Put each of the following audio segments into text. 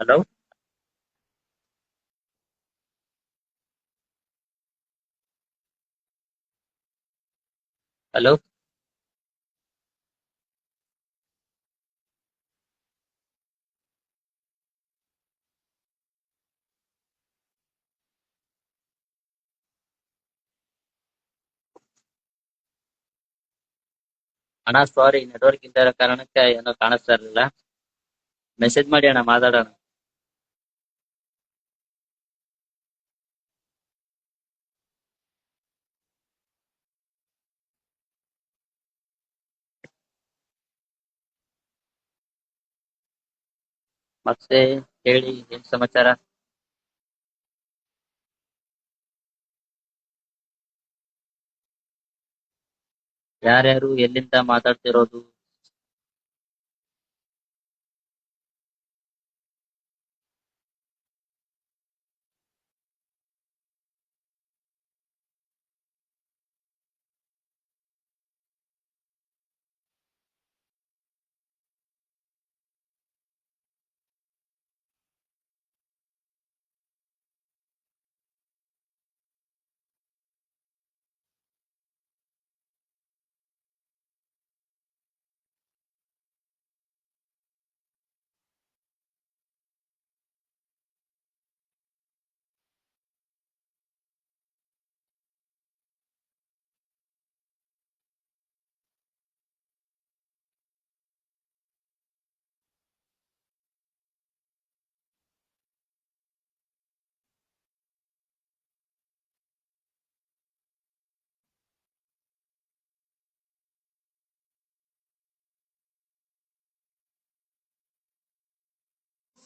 Hello? Hello? ಅಣ್ಣ ಸಾರಿ network ಇಂದ ಕಾರಣಕ್ಕೆ ಏನೋ ಕಾಣಿಸ್ತಾ ಇರಲಿಲ್ಲ. ಮೆಸೇಜ್ ಮಾಡಿ ಅಣ್ಣ ಮಾತಾಡೋಣ. ಮತ್ತೆ ಹೇಳಿ ಏನ್ ಸಮಾಚಾರ? ಯಾರ್ಯಾರು ಎಲ್ಲಿಂದ ಮಾತಾಡ್ತಿರೋದು?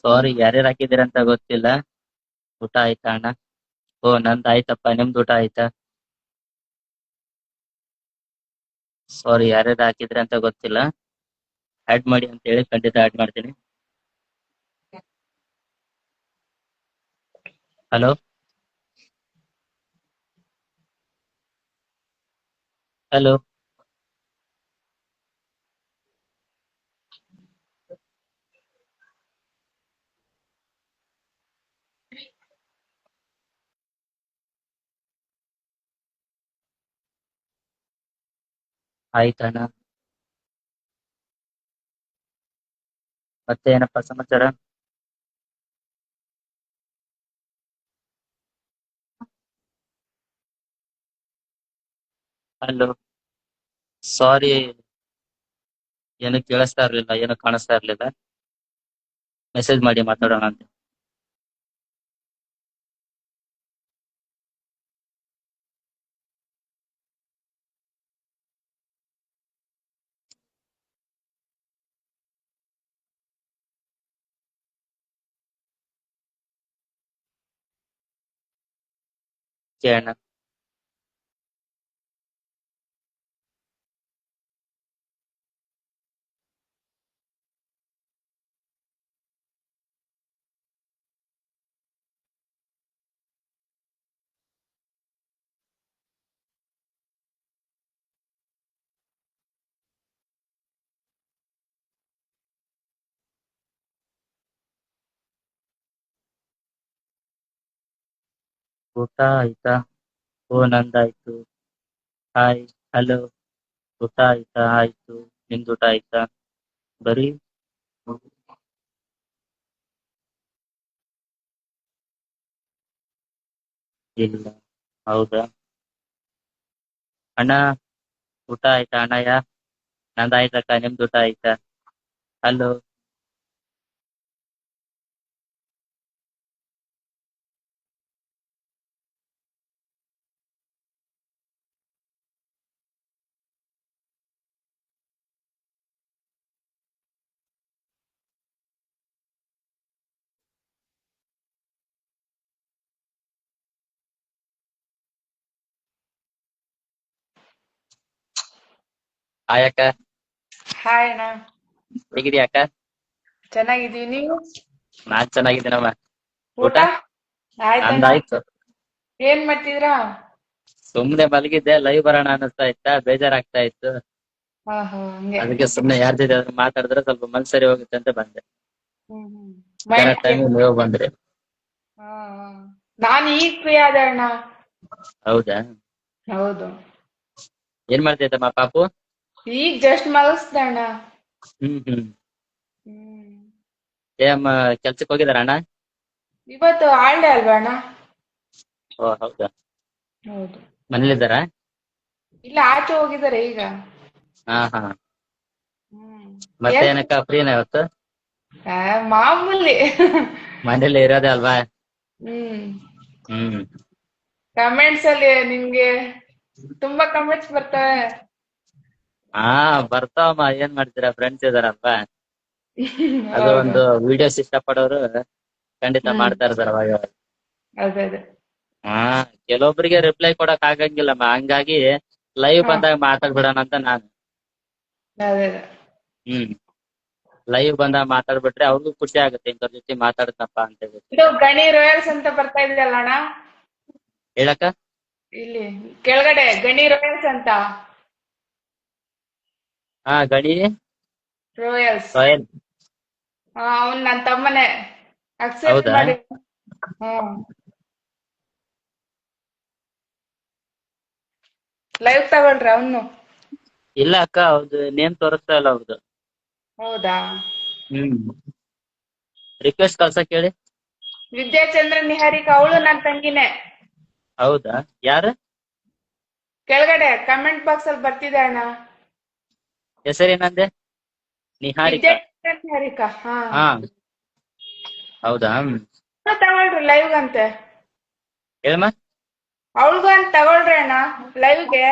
ಸಾರಿ ಯಾರ್ಯಾರು ಹಾಕಿದಿರ ಅಂತ ಗೊತ್ತಿಲ್ಲ. ಊಟ ಆಯ್ತಾ ಅಣ್ಣ? ಓ, ನಂದ್ ಆಯ್ತಪ್ಪ, ನಿಮ್ದು ಊಟ ಆಯ್ತಾ? ಸಾರಿ ಯಾರ್ಯಾರು ಹಾಕಿದ್ರಿ ಅಂತ ಗೊತ್ತಿಲ್ಲ. ಆಡ್ ಮಾಡಿ ಅಂತ ಹೇಳಿ ಖಂಡಿತ ಆಡ್ ಮಾಡ್ತೀನಿ. ಹಲೋ ಹಲೋ ಆಯ್ತಣ್ಣ. ಮತ್ತೆ ಏನಪ್ಪಾ ಸಮಾಚಾರ? ಹಲೋ. ಸಾರಿ ಏನು ಕೇಳಿಸ್ತಾ ಇರ್ಲಿಲ್ಲ, ಏನು ಕಾಣಿಸ್ತಾ ಇರ್ಲಿಲ್ಲ. ಮೆಸೇಜ್ ಮಾಡಿ ಮಾತಾಡೋಣ ಅಂತ. ಓಕೆ ಊಟ ಆಯ್ತಾ ಓ, ನಂದಾಯ್ತು. Hi, hello. ಊಟ ಆಯ್ತಾ. ಆಯ್ತು ನಿಮ್ದು ಊಟ ಆಯ್ತಾ? ಬರೀ ಇಲ್ಲ. ಹೌದಾ? ಅಣ್ಣ, ಊಟ ಆಯ್ತಾ? ಅಣ್ಣಯ್ಯ? ನಂದಾಯ್ತಕ್ಕ, ನಿಮ್ದು ಊಟ ಆಯ್ತಾ? ಹಲೋ. ಹಾಯ್ ಅಕ್ಕ. ಹಾಯ್ ಅಣ್ಣ. ಹೇಗಿದ್ಯಾ ಅಕ್ಕ? ಚೆನ್ನಾಗಿದ್ದೀವಿ ನೀವು? ನಾನ್ ಚೆನ್ನಾಗಿದ್ದೀನಮ್ಮ. ಊಟ? ಆಯ್ತು ಏನ್ ಮಾಡ್ತಿದ್ರ? ಸುಮ್ನೆ ಮಲಗಿದ್ದೆ ಲೈವ್ ಬರೋಣ ಅನ್ನಿಸ್ತಾ ಇತ್ತ ಬೇಜಾರಾಗ್ತಾ ಇತ್ತು. ಅದಕ್ಕೆ ಸುಮ್ನೆ ಯಾರ ಜೊತೆ ಆದ್ರೂ ಮಾತಾಡಿದ್ರೆ ಸ್ವಲ್ಪ ಮನ್ಸರಿ ಸರಿ ಹೋಗುತ್ತೆ ಅಂತ ಬಂದೆ. ಟೈಮ್ ನೀವು ಬಂದ್ರಿ. ನಾನು ಈಗ ಫ್ರೀ ಆದೆ ಅಣ್ಣ. ಹೌದಾ? ಹೌದು. ಏನ್ ಮಾಡ್ತೈತಮ್ಮ ಪಾಪು? ಈಗ ಜಸ್ಟ್ ಮಲಗಿಸ್ದ ಅಣ್ಣ ಹ್ಮ್. ಹ್ಮ್. ಏಮ್ಮ ಕೆಲ್ಸಕ್ಕೆ ಹೋಗಿದಾರ ಅಣ್ಣ? ಇವತ್ತು ಆಲ್ಡೆ ಅಲ್ವಾ ಅಣ್ಣ? ಓ ಹೌದಾ? ಹೌದು. ಮನೇಲಿದ್ದಾರ? ಇಲ್ಲ ಆಚೆ ಹೋಗಿದ್ದಾರೆ ಈಗ. ಹಾ ಹಾ. ಹ್ಮ್. ಮತ್ತೆ ಏನ್- ಏನಕ್ಕ ಫ್ರೀನ ಇವತ್ತು? ಆ, ಮಾಮೂಲಿ. ಮನೇಲಿ ಇರೋದೇ ಅಲ್ವಾ? ಹ್ಮ್. ಹ್ಮ್. ಕಮೆಂಟ್ಸ್ ಅಲ್ಲಿ ನಿಮ್ಗೆ ತುಂಬಾ ಕಮೆಂಟ್ಸ್ ಬರ್ತವೆ. ಹಾ ಬರ್ತಾವಮ್ಮ. ಏನ್ ಮಾಡ್ತೀರಾ? ಫ್ರೆಂಡ್ಸ್ ಇದಾರಲ್ವಾ? ಅದು. ಒಂದು ವಿಡಿಯೋಸ್ ಇಷ್ಟಪಡೋರು ಖಂಡಿತ ಹ್ಮ್. ಮಾಡ್ತಾ ಇರ್ತಾರ ಅವಾಗ ಅವಾಗ. ಹಾ ಕೆಲವೊಬ್ರಿಗೆ ರಿಪ್ಲೈ ಕೊಡಕ್ ಆಗಂಗಿಲ್ಲಮ್ಮ. ಹಂಗಾಗಿ ಲೈವ್. ಬಂದಾಗ ಮಾತಾಡ್ಬಿಡೋಣ ಅಂತ ನಾನು. ಹ್ಮ್. ಲೈವ್ ಬಂದಾಗ ಮಾತಾಡ್ಬಿಟ್ರೆ ಅವ್ರಿಗೂ ಖುಷಿ ಆಗುತ್ತೆ. ಇಂಥವ್ರ ಜೊತೆ ಮಾತಾಡ್ತಪ್ಪ ಅಂತ ಹೇಳಿ ಇದು ಗಣಿ ರಾಯಲ್ಸ್ ಅಂತ ಬರ್ತಾ ಇದೆಯಲ್ಲ ಅಣ್ಣ? ಹೇಳಕ್ಕ? ಇಲ್ಲಿ ಕೆಳಗಡೆ ಗಣಿ ರಾಯಲ್ಸ್ ಅಂತ. ಹಾ ಗಣಿ. ರೋಯಲ್ ರಾಯಲ್ ಅವ್ನ್ ನನ್ ತಮ್ಮನೆ. ಅಕ್ಸೆಪ್ಟ್ ಹೌದಾ? ಮಾಡಿ. ಹ್ಮ್. ಲೈವ್ ತಗೊಳ್ರಿ ಅವನು? ಇಲ್ಲ ಅಕ್ಕ ಹೌದು ನೇಮ್ ತೋರಿಸ್ತಾ ಇಲ್ಲ ಅವ್ರದ್ದು ಹೌದಾ? ಹ್ಮ್. ರಿಕ್ವೆಸ್ಟ್ ಕಳ್ಸಕ್ ಕೇಳಿ ವಿದ್ಯಾಚಂದ್ರ ನಿಹಾರಿಕ ಅವಳು ನನ್ ತಂಗಿನೇ. ಹೌದಾ? ಯಾರು? ಕೆಳಗಡೆ ಕಮೆಂಟ್ ಬಾಕ್ಸ್ ಅಲ್ಲಿ ಬರ್ತಿದೆ ಅಣ್ಣ. ಹೆಸರೇನಂದೆ ನಿಹಾರಿಕಾ. ನಿಹಾರಿಕಾ ಹಾ. ಹೌದಾ? ತಗೊಳ್ರಿ ಲೈವ್ ಅಂತೆ. ಹೇಳಮ್ಮ? ಅವಳಿಗೂ ಅಂತ ತಗೊಳ್ರಿ ಅಣ್ಣ ಲೈವ್ಗೆ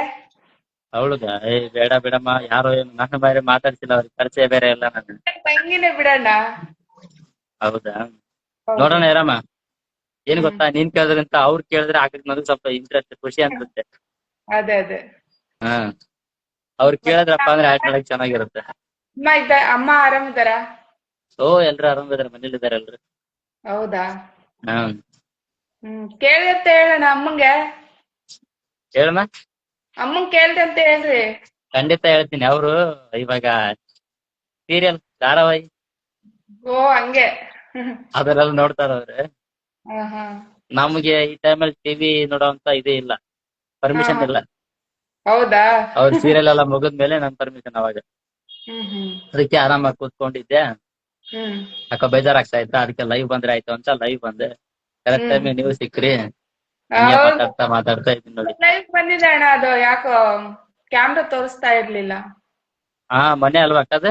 ಅವಳುಗ? ಏ ಬೇಡ ಬೇಡಮ್ಮ. ಯಾರೋ ಏನು ನನ್ನ ಬೇರೆ ಮಾತಾಡ್ಸಿಲ್ಲ ಅವ್ರಿಗೆ ಪರಿಚಯ ಬೇರೆ ಇಲ್ಲ ನನ್ನ ತಂಗಿನೇ ಬಿಡಣ್ಣ. ಹೌದಾ? ನೋಡೋಣ ಇರಮ್ಮ ಏನ್ ಗೊತ್ತಾ? ನೀನ್ ಕೇಳಿದ್ರಂತ ಅವ್ರು ಕೇಳಿದ್ರೆ ಆಗಕ್ ನನಗ್ ಸ್ವಲ್ಪ ಇಂಟ್ರೆಸ್ಟ್ ಖುಷಿ ಅನ್ಸುತ್ತೆ. ಅದೇ ಅದೇ. ಹಾ. ಅವ್ರು ಕೇಳಿದ್ರಪ್ಪ ಅಂದ್ರೆ ಆಟ ಆಡಕ್ ಚೆನ್ನಾಗಿರುತ್ತೆ. ಅಮ್ಮ ಇದ್ದ ಅಮ್ಮ ಆರಾಮಿದಾರ ಓ ಎಲ್ರು ಆರಾಮಿದಾರೆ ಮನೇಲಿ ಇದಾರೆ ಎಲ್ರು. ಹೌದಾ? ಹಾ. ಹ್ಮ್ ಅಂತ ಹೇಳೋಣ ಅಮ್ಮಂಗೆ. ಹೇಳಮ್ಮ ಅಮ್ಮಂಗ್ ಅಂತ ಹೇಳ್ರಿ. ಖಂಡಿತ ಹೇಳ್ತೀನಿ ಅವರು ಇವಾಗ ಸೀರಿಯಲ್ ಧಾರಾವಾಹಿ. ಓ ಹಂಗೆ. ಅದರಲ್ಲಿ ನೋಡ್ತಾರ ಅವ್ರೆ. ಹಾ ಹಾ. ನಮ್ಗೆ ಈ ಟೈಮಲ್ಲಿ ಟಿವಿ ನೋಡೋ ಅಂತ ಇದೇ ಇಲ್ಲ. ಪರ್ಮಿಷನ್. ಇಲ್ಲ. ಹೌದಾ? ಅವ್ರ ಸೀರಿಯಲ್ ಎಲ್ಲ ಮುಗಿದ್ಮೇಲೆ ನನ್ ಪರ್ಮಿಷನ್ ಅವಾಗ. ಅದಕ್ಕೆ ಆರಾಮಾಗಿ ಕೂತ್ಕೊಂಡಿದ್ದೆ. ಅಕ್ಕ ಬೇಜಾರ್ ಬೇಜಾರಾಗ್ತಾ ಇತ್ತ? ಅದಕ್ಕೆ ಲೈವ್ ಬಂದ್ರೆ ಆಯ್ತು ಅಂತ ಲೈವ್ ಬಂದೆ. ಕರೆಕ್ಟ್. ಟೈಮ್ ನೀವು ಸಿಕ್ಕ್ರಿ ಮಾತಾಡ್ತಾ ಮಾತಾಡ್ತಾ ಇದ್ದೀನಿ ನೋಡಿ. ಲೈವ್ ಬಂದಿದೆ ಅಣ್ಣ ಅದು ಯಾಕೋ ಕ್ಯಾಮ್ರಾ ತೋರಿಸ್ತಾ ಇರ್ಲಿಲ್ಲ. ಹಾ ಮನೆ ಅಲ್ವಾ ಅಕ್ಕದ?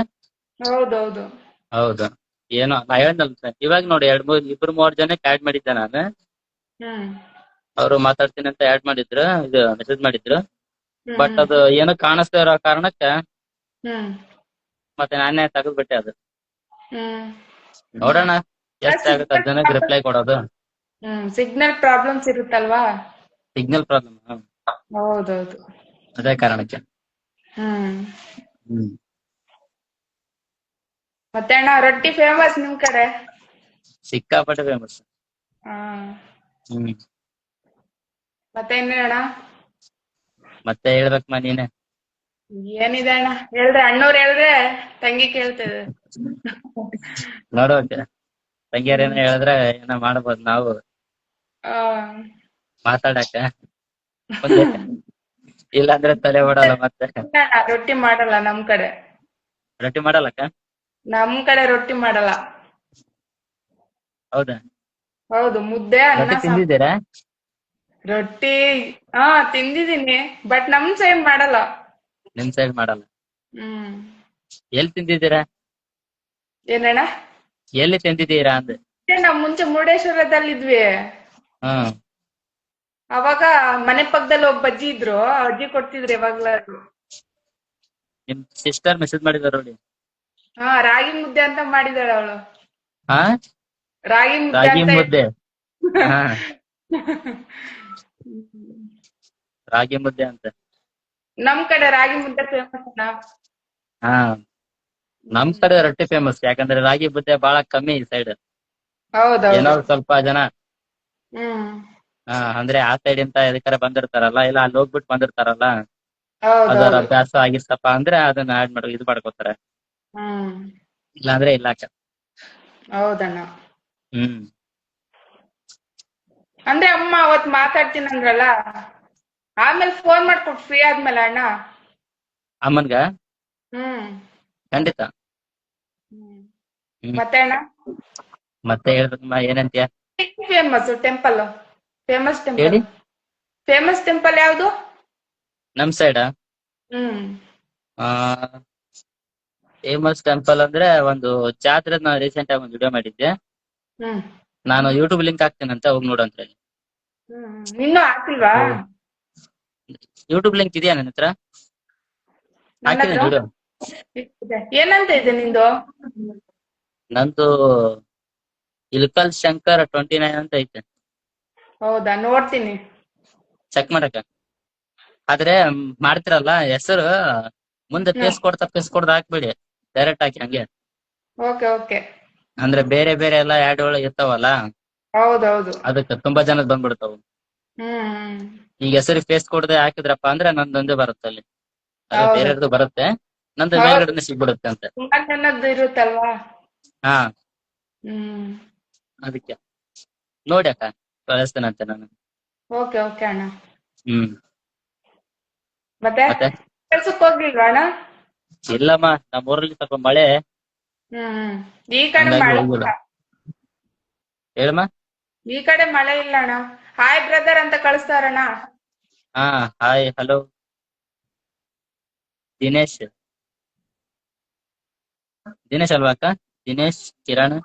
ಹೌದೌದು. ಹೌದು. ಏನೋ ನಾ ಹೇಳ್ದಲ್ಲ ಇವಾಗ ನೋಡಿ ಎರಡ್ ಮೂರ್ ಇಬ್ರು ಮೂರ್ ಜನಕ್ಕೆ ಆಡ್ ಮಾಡಿದ್ದೆ ನಾನು. ಅವ್ರು ಮಾತಾಡ್ತೀನಿ ಅಂತ ಆಡ್ ಮಾಡಿದ್ರು ಇದು ಮೆಸೇಜ್ ಮಾಡಿದ್ರು. ಬಟ್ ಅದು ಏನೋ ಕಾಣಿಸ್ತಾ ಇರೋ ಕಾರಣಕ್ಕೆ ಹ್ಮ್. ಮತ್ತೆ ನಾನೇ ತೆಗೆದ್ಬಿಟ್ಟೆ ಅದು. ನೋಡೋಣ ಎಷ್ಟ್ ಆಗುತ್ತೆ ಅದ್ ಜನಕ್ಕೆ ರಿಪ್ಲೈ ಕೊಡೋದು. ಸಿಗ್ನಲ್ ಪ್ರಾಬ್ಲಮ್ಸ್ ಇರುತ್ತಲ್ವಾ? ಸಿಗ್ನಲ್ ಪ್ರಾಬ್ಲಮ್ ಹೌದೌದು. ಅದೇ ಕಾರಣಕ್ಕೆ. ಮತ್ತೆ ಅಣ್ಣ ರೊಟ್ಟಿ ಫೇಮಸ್ ನಿಮ್ ಕಡೆ? ಸಿಕ್ಕಾಪಟ್ಟೆ ಫೇಮಸ್ ಮತ್ತೆ ಇನ್ನೇನ್ ಮತ್ತೆ ಹೇಳ್ಬೇಕಮ್ಮ ನೀನೆ. ಏನಿದೆ ಅಣ್ಣ? ಹೇಳ್ದೆ ಅಣ್ಣವ್ರ ಹೇಳ್ದೆ ತಂಗಿ ಕೇಳ್ತದೆ. ನೋಡೋಕೆ ಏನ ಹೇಳಿದ್ರೆ ಏನ ಮಾಡ್ಬೋದು ನಾವು. ಮಾತಾಡಕ ಇಲ್ಲಾಂದ್ರೆ ತಲೆ ಓಡಲ್ಲ ಮತ್ತೆ. ರೊಟ್ಟಿ ಮಾಡಲ್ಲ ನಮ್ ಕಡೆ. ರೊಟ್ಟಿ ಮಾಡಲ್ಲಕ್ಕ ನಮ್ ಕಡೆ ರೊಟ್ಟಿ ಮಾಡಲ್ಲ. ಹೌದಾ? ಹೌದು ಮುದ್ದೆ ಅನ್ನ ತಿಂದಿದ್ದೀರಾ? ರೊಟ್ಟಿ ಹಾ ತಿಂದಿದೀನಿ ಬಟ್ ನಮ್ ಸೈಡ್ ಮಾಡಲ್ಲ. ನಿಮ್ ಸೈಡ್ ಮಾಡಲ್ಲ. ಹ್ಮ್. ಎಲ್ಲಿ ತಿಂದಿದ್ದೀರಾ? ಏನಣ್ಣ? ಎಲ್ಲಿ ತಿಂದಿದ್ದೀರಾ ಅಂದೆ. ಮತ್ತೆ ನಾವ್ ಮುಂಚೆ ಮುರುಡೇಶ್ವರದಲ್ಲಿ ಇದ್ವಿ ಹ್ಮ್ ಅವಾಗ ಮನೆ ಪಕ್ಕದಲ್ಲಿ ಒಬ್ಬ ಅಜ್ಜಿ ಇದ್ರು. ಆ ಅಜ್ಜಿ ಕೊಡ್ತಿದ್ರು ಯಾವಾಗ್ಲಾದ್ರು. ನಿಮ್ ಸಿಸ್ಟರ್ ಮೆಸೇಜ್ ಮಾಡಿದಾರ ನೋಡಿ. ಹಾ ರಾಗಿ ಮುದ್ದೆ ಅಂತ ಮಾಡಿದಾಳ ಅವಳು. ಹಾ? ರಾಗಿ ಮುದ್ದೆ ರಾಗಿ ಅಂತ ಮುದ್ದೆ. ಹಾ. ರಾಗಿ ಮುದ್ದೆ ಅಂತ. ನಮ್ ಕಡೆ ರಾಗಿ ಮುದ್ದೆ ಫೇಮಸ್ ಅಣ್ಣ. ಹಾ ನಮ್ ಕಡೆ ರೊಟ್ಟಿ ಫೇಮಸ್ ಯಾಕಂದ್ರೆ ರಾಗಿ ಮುದ್ದೆ ಬಹಳ ಕಮ್ಮಿ ಈ ಸೈಡ್ ಏನಾದ್ರು ಏನೋ ಸ್ವಲ್ಪ ಜನ ಹಾ ಅಂದ್ರೆ ಆ ಸೈಡ್ ಅಂತ ಎದಕ್ಕಾರ ಬಂದಿರ್ತಾರಲ್ಲ ಇಲ್ಲ ಅಲ್ಲಿ ಹೋಗ್ಬಿಟ್ಟು ಬಂದಿರ್ತಾರಲ್ಲ ಅದರ ಅಭ್ಯಾಸ ಆಗಿರ್ತಪ್ಪ ಅಂದ್ರೆ ಅದನ್ನ ಆಡ್ ಮಾಡಿ ಇದು ಮಾಡ್ಕೋತಾರೆ. ಇಲ್ಲಾಂದ್ರೆ ಇಲ್ಲ ಅಕ್ಕ ಹೌದಣ್ಣ. ಹ್ಮ್. ಅಂದ್ರೆ ಅಮ್ಮ ಅವತ್ ಮಾತಾಡ್ತೀನಿ ಅಂದ್ರಲ್ಲ ಆಮೇಲೆ ಫೋನ್ ಮಾಡ್ಕೊಟ್ ಫ್ರೀ ಆದ್ಮೇಲೆ ಅಣ್ಣ. ಅಮ್ಮನ್ಗ? ಹ್ಮ್. ಖಂಡಿತ. ಮತ್ತೆ ಅಣ್ಣ? ಮತ್ತೆ ಹೇಳ್ಬೇಕಮ್ಮ ಏನಂತೀಯ? ಫೇಮಸ್ ಟೆಂಪಲ್ ಫೇಮಸ್ ಟೆಂಪಲ್ ಹೇಳಿ. ಫೇಮಸ್ ಟೆಂಪಲ್ ಯಾವ್ದು? ನಮ್ ಸೈಡ್ ಹ್ಮ್. ಫೇಮಸ್ ಟೆಂಪಲ್ ಅಂದ್ರೆ ಒಂದು ಜಾತ್ರೆ ನಾ ರೀಸೆಂಟ್ ಆಗಿ ಒಂದು ವಿಡಿಯೋ ಮಾಡಿದ್ದೆ. ಹ್ಮ್. ನಾನು ಯೂಟ್ಯೂಬ್ ಲಿಂಕ್ ಹಾಕ್ತೇನಂತ ಹೋಗಿ ನೋಡಂತ ಹೇಳಿ ಹ್ಮ್. ಇನ್ನೂ ಹಾಕಿಲ್ವಾ? ಯೂಟ್ಯೂಬ್ ಲಿಂಕ್ ಇದೆಯಾ ನನ್ನ ಹತ್ರ. ಏನಂತ ಇದೆ ನಿಂದು? ನಂದು ಇಲ್ಕಲ್ ಶಂಕರ್ ಟ್ವೆಂಟಿ ನೈನ್ ಅಂತ ಐತೆ. ಹೌದಾ? ನೋಡ್ತೀನಿ. ಚೆಕ್ ಮಾಡಕ ಆದ್ರೆ ಮಾಡ್ತಿರಲ್ಲ ಹೆಸರು ಮುಂದೆ. ಪೇಸ್ ಕೊಡ್ತಾ ಪೇಸ್ ಕೊಡ್ದ ಹಾಕ್ಬೇಡಿ. ಡೈರೆಕ್ಟ್ ಹಾಕಿ ಹಂಗೆ. Okay okay. ಅಂದ್ರೆ ಬೇರೆ ಬೇರೆ ಎಲ್ಲ ಆಡ್ ಒಳಗೆ ಇರ್ತಾವಲ್ಲ? ಹೌದೌದು. ಅದಕ್ಕೆ ತುಂಬಾ ಜನ ಬಂದ್ಬಿಡ್ತಾವ. ಹ್ಮ್. ಈಗ ಹೆಸರು ಫೇಸ್ ಕೊಡದೆ ಹಾಕಿದ್ರಪ್ಪ ಅಂದ್ರೆ ನಂದೊಂದೇ ಬರುತ್ತೆ ಅಲ್ಲಿ ಅದು ಬರುತ್ತೆ. ನಂದು ಮೇಲ್ಗಡೆ ಸಿಗ್ಬಿಡುತ್ತೆ ಅಂತ. ಇರುತ್ತಲ್ವಾ? ಹಾ. ಅದಕ್ಕೆ. ನೋಡಿ ಅಕ್ಕ ಕಳಿಸ್ತೇನಂತೆ ನಾನು. ಓಕೆ ಓಕೆ ಅಣ್ಣ. ಹ್ಮ್. ಮತ್ತೆ? ಕೆಲ್ಸಕ್ಕೆ ಹೋಗ್ಲಿಲ್ವಾ ಅಣ್ಣ? ಇಲ್ಲಮ್ಮ ನಮ್ಮ ಊರಲ್ಲಿ ಸ್ವಲ್ಪ ಮಳೆ. ಹ್ಮ್ ಈ ಕಡೆ ಮಳೆ. ಹೇಳಮ್ಮ? ಈ ಕಡೆ ಮಳೆ ಇಲ್ಲ ಅಣ್ಣ. ಹಾಯ್ ಬ್ರದರ್ ಅಂತ ಕಳಿಸ್ತಾರಣ್ಣ. ಹಾ ಹಾಯ್ ಹಲೋ ದಿನೇಶ್. ದಿನೇಶ್ ಅಲ್ವಾ ಅಕ್ಕ? ದಿನೇಶ್ ಕಿರಣ್.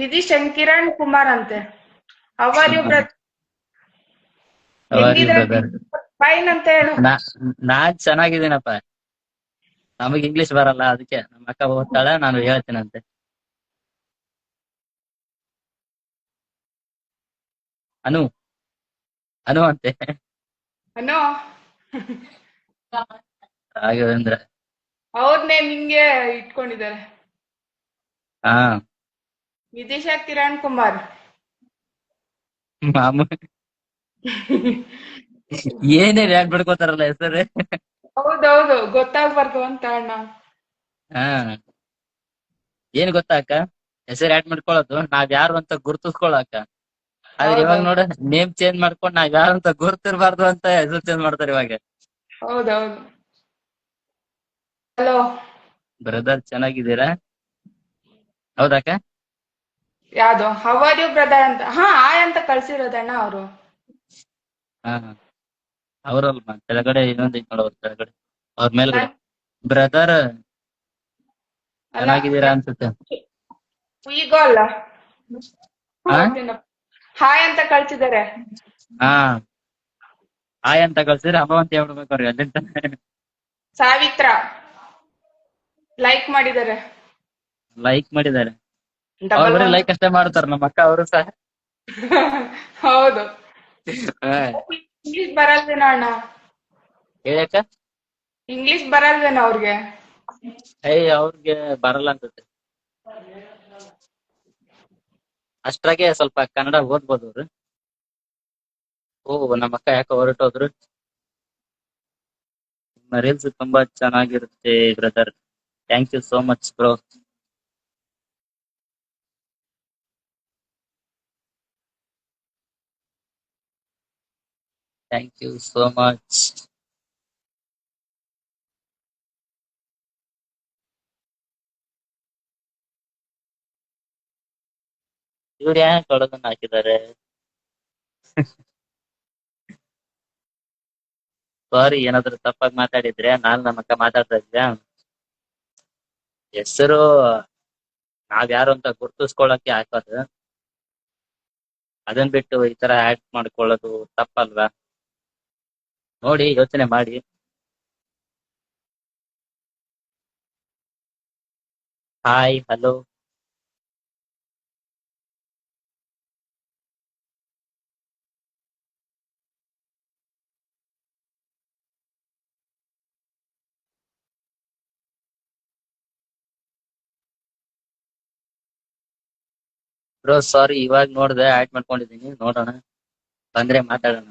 ವಿಧಿ ಶಂಕಿರಣ್ ಕುಮಾರ್ ಅಂತೆ. Hour you? ಫೈನ್ ಅಂತ ಹೇಳು. ನಾ ನಾನ್ ಚೆನ್ನಾಗಿದ್ದೀನಪ್ಪ. ನಮಗ್ ಇಂಗ್ಲಿಷ್ ಬರಲ್ಲ ಅದಕ್ಕೆ ನಮ್ಮ ಅಕ್ಕ ಓದ್ತಾಳೆ ನಾನು ಹೇಳ್ತೀನಂತೆ. ಅನು. ಅನು ಅಂತೆ. ಅನೋ. ರಾಘವೇಂದ್ರ. ಅವ್ರ ನೇಮ್ ಹಿಂಗೆ ಇಟ್ಕೊಂಡಿದ್ದಾರೆ. ಹಾ. ವಿದೇಶ ಕಿರಣ್ ಕುಮಾರ್. ಮಾಮೂಲಿ. ಏನೇ ಯಾಕೆ ಬಿಡ್ಕೋತಾರಲ್ಲ ಹೆಸರು. ಹೌದೌದು ಗೊತ್ತಾಗ್ಬಾರ್ದು ಅಂತ ಅಣ್ಣ. ಹಾ. ಏನ್ ಗೊತ್ತಾ ಅಕ್ಕ? ಹೆಸರು ಆಡ್ ಮಾಡ್ಕೊಳ್ಳೋದು? ನಾವ್ ಯಾರು ಅಂತ ಗುರ್ತಿಸ್ಕೊಳಕ ಆದ್ರೆ ಇವಾಗ. ನೋಡ ನೇಮ್ ಚೇಂಜ್ ಮಾಡ್ಕೊಂಡ್ ನಾವ್ ಯಾರು ಅಂತ ಗುರ್ತಿರ್ಬಾರ್ದು ಅಂತ ಹೆಸರು ಚೇಂಜ್ ಮಾಡ್ತಾರೆ ಇವಾಗ. ಹೌದೌದು. ಹಲೋ ಬ್ರದರ್ ಚೆನ್ನಾಗಿದ್ದೀರಾ? ಹೌದಾಕ ಯಾವ್ದು? ಹವರ್ ಯು ಬ್ರದರ್ ಅಂತ? ಹಾ ಆಯ್ ಅಂತ ಕಳ್ಸಿರೋದಣ್ಣ ಅವರು. ಹಾ ಅವರಲ್ವಾ? ಕೆಳಗಡೆ ಇನ್ನೊಂದ್ ಐತ್ ನೋಡೋರು ಕೆಳಗಡೆ. ಅವ್ರ ಮೇಲ್ಗಡೆ. ಬ್ರದರ್ ಚೆನ್ನಾಗಿದ್ದೀರಾ ಅನ್ಸುತ್ತೆ? ಈಗ ಅಲ್ಲ? ಹಾಯ್ ಅಂತ ಕಳ್ಸಿದ್ದಾರೆ. ಹಾ. ಹಾಯ್ ಅಂತ ಕಳ್ಸಿದ್ರೆ ಅಮ್ಮ ಅಂತ ಹೇಳ್ಬಿಡ್ಬೇಕು ಅವ್ರಿಗೆ ಅಲ್ಲಿಂದ. ಸಾವಿತ್ರ. ಲೈಕ್ ಮಾಡಿದಾರೆ ಲೈಕ್ ಮಾಡಿದ್ದಾರೆ. ಅವ್ರು ಲೈಕ್ ಅಷ್ಟೇ ಮಾಡ್ತಾರೆ ನಮ್ಮ ಅಕ್ಕ ಅವರು ಸಹ. ಹೌದು. ಇಂಗ್ಲಿಷ್ ಬರಲ್ವೇನೋ ಅಣ್ಣ? ಹೇಳಕ್ಕ ಇಂಗ್ಲಿಷ್ ಬರಲ್ವೇನೋ ಅವ್ರಿಗೆ? ಏಯ್ ಅವ್ರಿಗೆ ಬರಲ್ಲ ಅನ್ಸುತ್ತೆ. ಅಷ್ಟ್ರಾಗೆ ಸ್ವಲ್ಪ ಕನ್ನಡ ಓದ್ಬೋದು ಅವ್ರು. ಓ, ನಮ್ಮ ಅಕ್ಕ ಯಾಕೆ ಹೊರಟೋದ್ರು. ನಿಮ್ಮ ರೀಲ್ಸ್ ತುಂಬಾ ಚೆನ್ನಾಗಿರುತ್ತೆ brother thank you so much bro thank you so much ಇವ್ರು ಯಾಕೆ ಕೊಡೋದನ್ನ ಹಾಕಿದ್ದಾರೆ. ಸಾರಿ ಏನಾದ್ರು ತಪ್ಪಾಗಿ ಮಾತಾಡಿದ್ರೆ ನಾನು ನಮ್ಮ ಅಕ್ಕ ಮಾತಾಡ್ತಾ ಇದ್ದೆ ಹೆಸರು ನಾವ್ ಯಾರು ಅಂತ ಗುರ್ತಿಸ್ಕೊಳಕ್ಕೆ ಹಾಕೋದು ಅದನ್ ಬಿಟ್ಟು ಈ ತರ ಆಕ್ಟ್ ಮಾಡ್ಕೊಳ್ಳೋದು ತಪ್ಪಲ್ವಾ? ನೋಡಿ, ಯೋಚನೆ ಮಾಡಿ. ಹಾಯ್ ಹಲೋ ಬ್ರೋ ಸಾರಿ ಇವಾಗ ನೋಡಿದೆ ಆ್ಯಡ್ ಮಾಡ್ಕೊಂಡಿದ್ದೀನಿ ನೋಡೋಣ ಬಂದ್ರೆ ಮಾತಾಡೋಣ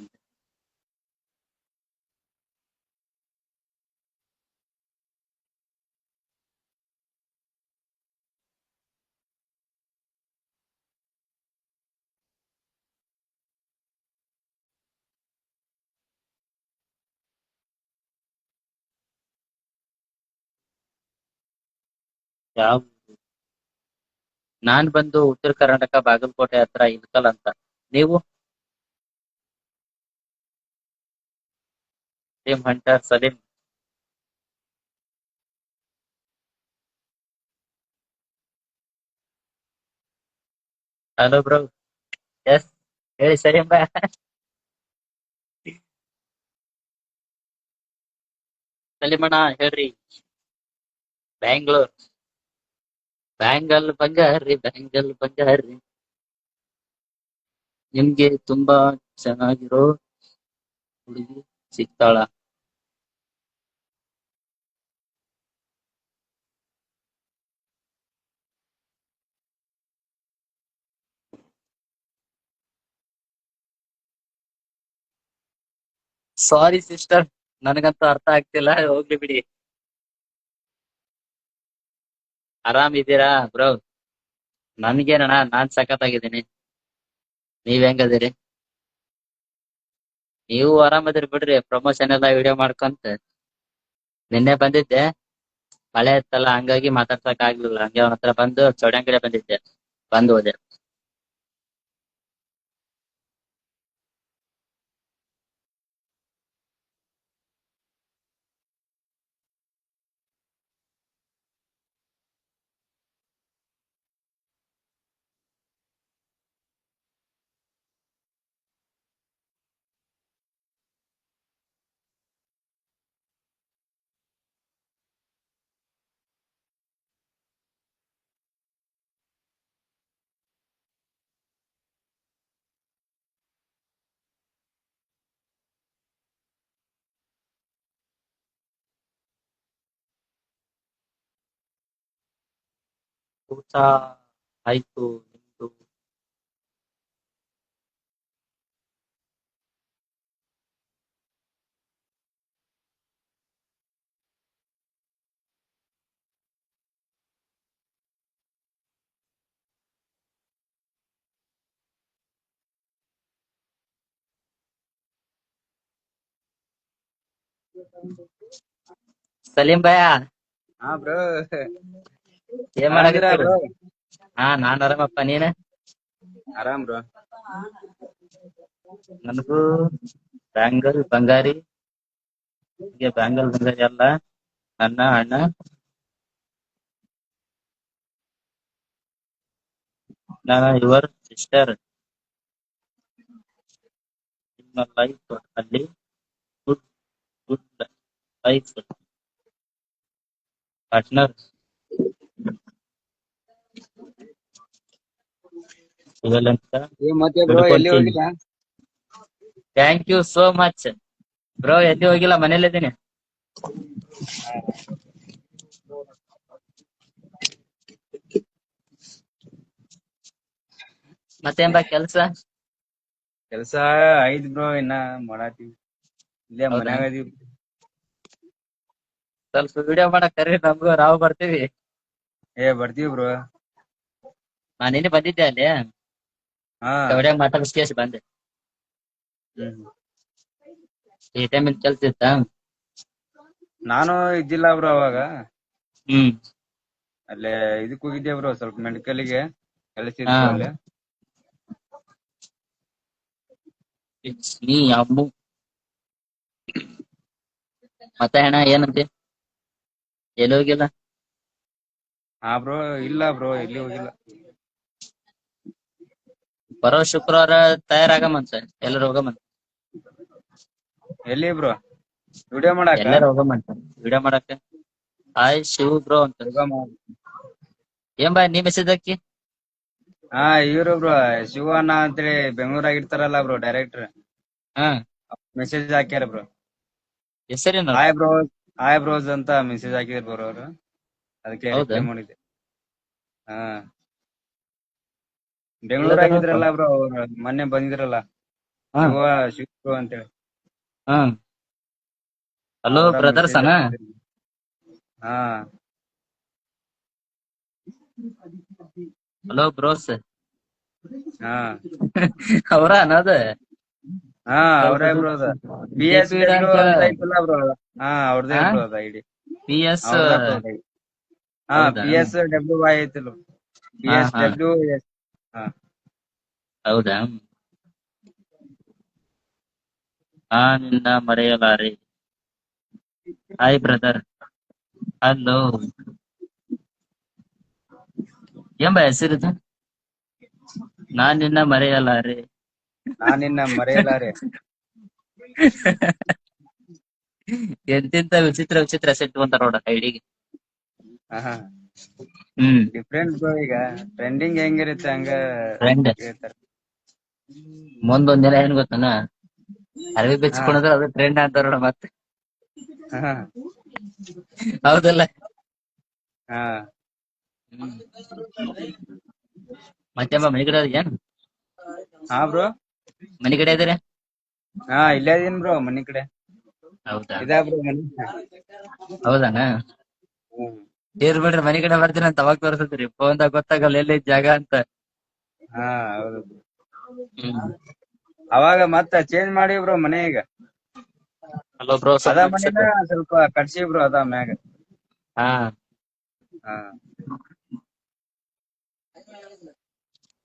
ಯಾವ ನಾನ್ ಬಂದು ಉತ್ತರ ಕರ್ನಾಟಕ ಬಾಗಲಕೋಟೆ ಹತ್ರ ಇಲ್ಕಲ್ ಅಂತ. ನೀವು? Salim hunter Salim hello bro. Yes, ಹೇಳಿ ಸಲೀಂ ಬಾ ಸಲೀಮಣ್ಣ, ಹೇಳ್ರಿ. ಬ್ಯಾಂಗ್ಳೂರ್. ಬ್ಯಾಂಗಲ್ ಬಂಗಾರಿ ಬ್ಯಾಂಗಲ್ ಬಂಗಾರಿ ನಿಮ್ಗೆ ತುಂಬಾ ಚೆನ್ನಾಗಿರೋ ಹುಡುಗಿ ಸಿಗ್ತಾಳ. ಸಾರಿ ಸಿಸ್ಟರ್ ನನಗಂತೂ ಅರ್ಥ ಆಗ್ತಿಲ್ಲ, ಹೋಗ್ಲಿ ಬಿಡಿ. ಆರಾಮಿದ್ದೀರಾ, ಬ್ರೋ? ನನ್ಗೇನಣ್ಣ, ನಾನ್ ಸಖತ್ತಾಗಿದ್ದೀನಿ. ನೀವ್ ಹೆಂಗದಿರಿ? ನೀವು ಆರಾಮದಿರಿ ಬಿಡ್ರಿ ಪ್ರಮೋಷನ್ ಎಲ್ಲ ವಿಡಿಯೋ ಮಾಡ್ಕೊಂತ. ನಿನ್ನೆ ಬಂದಿದ್ದೆ. ಮಳೆ ಇತ್ತಲ್ಲ ಹಂಗಾಗಿ ಮಾತಾಡ್ಸಕ್ ಆಗ್ಲಿಲ್ಲ. ಹಂಗೆ ಅವನ ಹತ್ರ ಬಂದು ಚೌಡಂಗ್ ಕಡೆ ಬಂದಿದ್ದೆ. ಬಂದು ಹೋದೆ. ಊಟ ಆಯ್ತು ನಿಮ್ದು ಸಲೀಂ ಭಯ ಹಾ ಬ್ರೋ ಏನ್ ಮಾಡಕತ್ತೀರ ಹಾ ನಾನ್ ಆರಾಮಪ್ಪ ನೀನ? ಆರಾಮ್ ಬ್ರೋ. ನನಗೂ ಬ್ಯಾಂಗಲ್ ಬಂಗಾರಿ ಹೀಗೆ ಬ್ಯಾಂಗಲ್ ಬಂಗಾರಿ ಅಲ್ಲ ನನ್ನ ಅಣ್ಣ. ನಾನು ಯುವರ್ ಸಿಸ್ಟರ್ ನಿಮ್ಮ ಲೈಫ್ ಅಲ್ಲಿ ಗುಡ್ ಗುಡ್ ಲೈಫ್ ಪಾರ್ಟ್ನರ್ ಇವೆಲ್ಲಂತ ಏ ಮತ್ತೆ ಬ್ರೋ ಎಲ್ಲಿ ಹೋಗಿಲ್ಲ thank you so much bro ಎಲ್ಲಿ ಹೋಗಿಲ್ಲ? ಮನೇಲಿದ್ದೀನಿ ಮತ್ತೇನ್ ಬಾ ಕೆಲ್ಸ? ಕೆಲ್ಸ ಐತ್ ಬ್ರೋ ಇನ್ನ ಮಾಡಾತೀವಿ ಇಲ್ಲೇ? ಮನ್ಯಾಗ ಅದೀವಿ. ಸ್ವಲ್ಪ ವಿಡಿಯೋ ಮಾಡಕ್ ಕರೀರಿ ನಮ್ಗೂ ನಾವು ಬರ್ತೀವಿ. ಏ ಬರ್ತೀವಿ ಬ್ರೋ ನಾನ್ ನಿನ್ನೆ ಬಂದಿದ್ದೆ ಅಲ್ಲಿ. ಹಾ. ವಿಡಿಯೋ ಮಾತಾಡಿಸ್ಕೇಸಿ ಬಂದೆ. ಹ್ಮ್. ಈ ಟೈಮಲ್ಲಿ ಕೆಲ್ಸ ಇತ್ತ? ನಾನು ಇದ್ದಿಲ್ಲ ಬ್ರೋ ಅವಾಗ. ಹ್ಮ್. ಅಲ್ಲೇ ಇದಕ್ ಹೋಗಿದ್ದೆ ಬ್ರೋ ಸ್ವಲ್ಪ ಮೆಡಿಕಲ್ಗೆ ಕೆಲಸ ಹಾ. ಇತ್ತು ಅಲ್ಲೇ ನೀ ಅಮ್ಮು. ಮತ್ತೆ ಅಣ್ಣ ಏನಂತೆ? ಎಲ್ಲಿ ಹೋಗಿಲ್ಲ? ಹಾ ಬ್ರೋ ಇಲ್ಲ ಬ್ರೋ ಎಲ್ಲಿ ಹೋಗಿಲ್ಲ. ಬರೋ ಶುಕ್ರವಾರ ಸರ್ ಎಲ್ಲರೂ ಹೋಗಮ್ಮ ಎಲ್ಲಿ ಬ್ರೋ? ವಿಡಿಯೋ ಮಾಡಾಕ ಎಲ್ಲರೂ ವಿಡಿಯೋ ಮಾಡಾಕ ಹಾಯ್ ಶಿವ್ ಬ್ರೋ ಅಂತ. ಏನ್ ಬಾಯ್ ನೀ ಮೆಸೇಜ್ ಹಾಕಿ. ಹಾ ಇವ್ರು ಬ್ರೋ ಶಿವಣ್ಣ ಅಂತೇಳಿ ಬೆಂಗಳೂರಾಗ ಇರ್ತಾರಲ್ಲ ಬ್ರೋ ಡೈರೆಕ್ಟರ್ ಹಾ. ಮೆಸೇಜ್ ಹಾಕ್ಯಾರ ಬ್ರೋ. ಹೆಸರೇನು? ಹಾಯ್ ಬ್ರೋ ಹಾಯ್ ಬ್ರೋಸ್ ಅಂತ ಮೆಸೇಜ್ ಹಾಕಿದ್ರು ಬ್ರೋ ಅವರು. ಅದಕ್ಕೆ ಮಾಡಿದ್ದೆ. ಹಾ. ಬೆಂಗಳೂರಾಗಿದ್ರಲ್ಲ ಬ್ರೋ ಅವ್ರು ಮೊನ್ನೆ ಬಂದಿದ್ರಲ್ಲ. ಹಾ. ಶಿವ ಅಂತ ಹೇಳಿ. ಹಾ. ಹಲೋ ಅವ್ರ ಬ್ರದರ್ಸ್ ಅಣ್ಣ. ಹಾ. ಹಲೋ ಬ್ರೋಸ್ ಹಾ. ಅವರ ಅನ್ನೋದು ಹಾ ಅವ್ರೇ ಬ್ರೋ ಅದ ಬಿ ಎಸ್ DP ಅಂತ- ಐತಲ್ಲ ಬ್ರೋ ಹಾ ಅವ್ರದೇ ಹಾ? ಬ್ರೋ ಅದ ಐಡಿ ಪಿ ಎಸ್ ಹಾ ಹೌದಾ? ಪಿ ಎಸ್ ಡಬ್ಲ್ಯೂ ಐತಿಲ್ಲ. ಪಿ ಹಾ, ಎಸ್ ಹಾ. ಡಬ್ಲ್ಯೂ ಎಸ್ ಹೌದಾ? ಹಾ ನಿನ್ನ ಮರೆಯಲಾರೆ ಹಾಯ್ ಬ್ರದರ್ ಹಲೋ ಎಂಬ ಹೆಸರಿದ? ನಾನ್ ನಿನ್ನ ಮರೆಯಲಾರೆ ನಾನ್ ನಿನ್ನ ಮರೆಯಲಾರೆ ಎಂತೆಂತ ವಿಚಿತ್ರ ವಿಚಿತ್ರ ಸೆಟ್ ಇಟ್ಕೊಂತಾರ ನೋಡ ಐಡಿಗೆ. ಹ್ಮ್. ಡಿಫ್ರೆಂಟ್ ಬ್ರೋ ಈಗ. ಟ್ರೆಂಡಿಂಗ್ ಹೆಂಗಿರುತ್ತೆ ಹಂಗ Trend. ಹೇಳ್ತಾರೆ. ಮುಂದೊಂದ್ ದಿನ ಏನ್ ಗೊತ್ತನ? ಅರವಿ ಬೆಚ್ಕೊಂಡ್ರೆ ಅದು ಟ್ರೆಂಡ್ ಅಂತಾರ ನೋಡ ಮತ್ತೆ. ಹಾ. ಹೌದಲ್ಲ? ಹಾ. ಹ್ಮ್. ಮತ್ತೆ ಮನೆ ಕಡೆ ಏನ್ ಹಾ ಬ್ರೋ ಮನೆ ಕಡೆ ಇದಾರೆ ಹಾ ಇಲ್ಲೇ ಇದೀನಿ ಬ್ರೋ ಮನಿ ಕಡೆ. ಹೌದಾ? ಇದಾ ಬ್ರೋ ಮನಿ. ಹೌದಾನ? ಹ್ಮ್. ಇರ್ ಬಿಡ್ರಿ ಮನೆ ಕಡೆ ಬರ್ತೀನಿ ಅಂತ ಅವಾಗ ತೋರಿಸ್ತೀರಿ ಫೋನ್ದಾಗ ಗೊತ್ತಾಗಲ್ಲ ಎಲ್ಲಿ ಜಾಗ ಅಂತ. ಹಾ ಹೌದು. ಹ್ಮ್. ಅವಾಗ ಮತ್ತ ಚೇಂಜ್ ಮಾಡಿ ಬ್ರೋ ಮನೆ ಈಗ. ಹಲೋ ಬ್ರೋ ಅದ ಮನಿನ ಸ್ವಲ್ಪ ಕಟ್ಸಿ ಬ್ರೋ ಅದ ಮ್ಯಾಗ. ಹಾ. ಹಾ.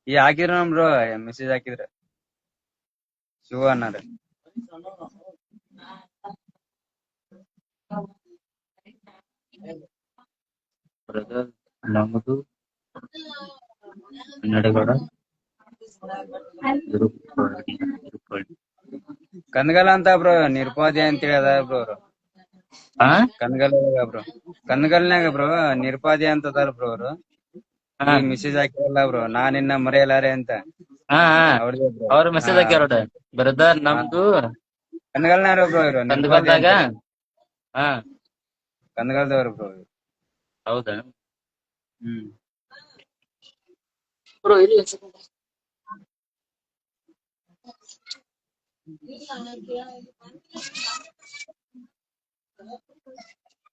ಈ ಹಾಕಿರ ಬ್ರೋ ಮೆಸೇಜ್ ಹಾಕಿದ್ರ. ಶಿವ ಅನ್ನಾರ. ಕನ್ನಡಗೌಡ. ತಿರುಪತಿ ತಿರುಪತಿ. ಅಂತ ಬ್ರೋ ನಿರ್ಪಾದಿ ಅಂತ ಹೇಳದ ಬ್ರೋ ಅವ್ರು. ಕನ್ಗಲ್ ಬ್ರೋ. ಕನ್ಗಲ್ನಾಗ ಬ್ರೋ ನಿರ್ಪಾದಿ ಅಂತ ಅದಾರ ಬ್ರೋ ಅವ್ರು. ಮೆಸೇಜ್ ಹಾಕಿರಲ್ಲ ಬ್ರೋ ನಾನಿನ್ನ ಮರೆಯಲಾರೆ ಅಂತ. ಅವ್ರ ಮೆಸೇಜ್ ಹಾಕ್ಯಾರ ಬ್ರದರ್ ನಮ್ದು ಕನ್ಗಲ್ನಾರ ಬ್ರೋ ಇವ್ರು ಕಂದಗಲ್ದಾಗ ಕನ್ಗಲ್ದವ್ರು ಬ್ರೋ. ಹೌದಾ? ಹ್ಮ್. ಬ್ರೋ ಇಲ್ಲಿ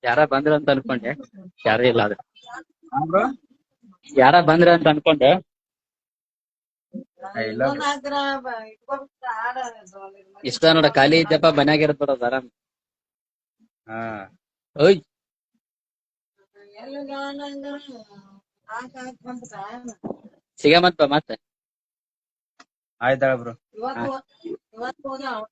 ಯಾರ ಬಂದ್ರ ಅಂತ ಅನ್ಕೊಂಡೆ. ಯಾರೇ ಇಲ್ಲ ಹಾ ಬ್ರೋ? ಯಾರ ಬಂದ್ರ ಅಂತ ಅನ್ಕೊಂಡೆ. ಇಲ್ಲ bro. ಇಷ್ಟ ನೋಡ ಖಾಲಿ ಇದ್ದಪ್ಪ ಮನ್ಯಾಗ ಇರ್ತಾರ ಆರಾಮ್ ಹಾ. ಓಯ್. ಸಿಗಮಂತ ಮತ್ತೆ. ಆಯ್ತಾಳ ಬ್ರೋ. ಇವತ್ತು ಇವತ್ತು ಹೋಗ್ಯಾವ